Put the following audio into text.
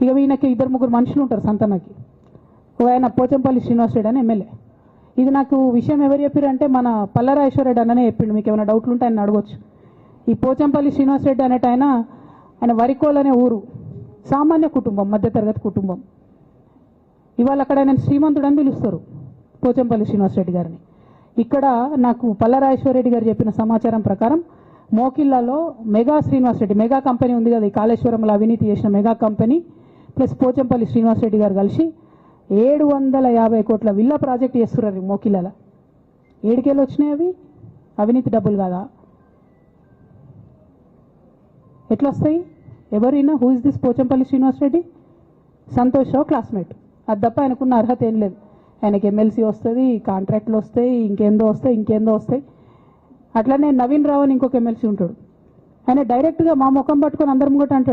ఇక ఈయనకి ఇద్దరు ముగ్గురు మనుషులు ఉంటారు సంతనకి. ఒక ఆయన పోచంపల్లి శ్రీనివాస్ రెడ్డి అని ఎమ్మెల్యే. ఇది నాకు విషయం ఎవరు చెప్పారు అంటే మన పల్లరాజేశ్వరరెడ్డి అన్ననే చెప్పిండు. మీకు ఏమైనా డౌట్లు ఉంటే ఆయన అడగొచ్చు. ఈ పోచంపల్లి శ్రీనివాస్ రెడ్డి అనేట ఆయన ఆయన వరికోల్ అనే ఊరు. సామాన్య కుటుంబం మధ్యతరగతి కుటుంబం. ఇవాళ అక్కడ ఆయన శ్రీమంతుడు అని పిలుస్తారు పోచంపల్లి శ్రీనివాస్ రెడ్డి గారిని. ఇక్కడ నాకు పల్లరాజేశ్వరరెడ్డి గారు చెప్పిన సమాచారం ప్రకారం మోకిల్లాలో మెగా శ్రీనివాస్ రెడ్డి మెగా కంపెనీ ఉంది కదా ఈ కాళేశ్వరంలో అవినీతి చేసిన మెగా కంపెనీ ప్లస్ పోచంపల్లి శ్రీనివాస్ రెడ్డి గారు కలిసి ఏడు వందల యాభై కోట్ల విల్లా ప్రాజెక్ట్ చేస్తున్నారు ఈ ఏడుకేళ్ళు వచ్చినాయి అవి? అవినీతి డబ్బులు కాదా? ఎట్లా వస్తాయి ఎవరైనా who is this Pochampalli Srinivas Reddy? Santosh Rao classmate అది తప్ప ఆయనకున్న అర్హత ఏం లేదు. ఆయనకి ఎమ్మెల్సీ వస్తుంది కాంట్రాక్ట్లు వస్తాయి ఇంకేందో వస్తాయి ఇంకేందో వస్తాయి. అట్లనే నవీన్ రావు అని ఇంకొక ఎమ్మెల్సీ ఉంటాడు. ఆయన డైరెక్ట్గా మా ముఖం పట్టుకొని అందరం కూడా అంటాడు.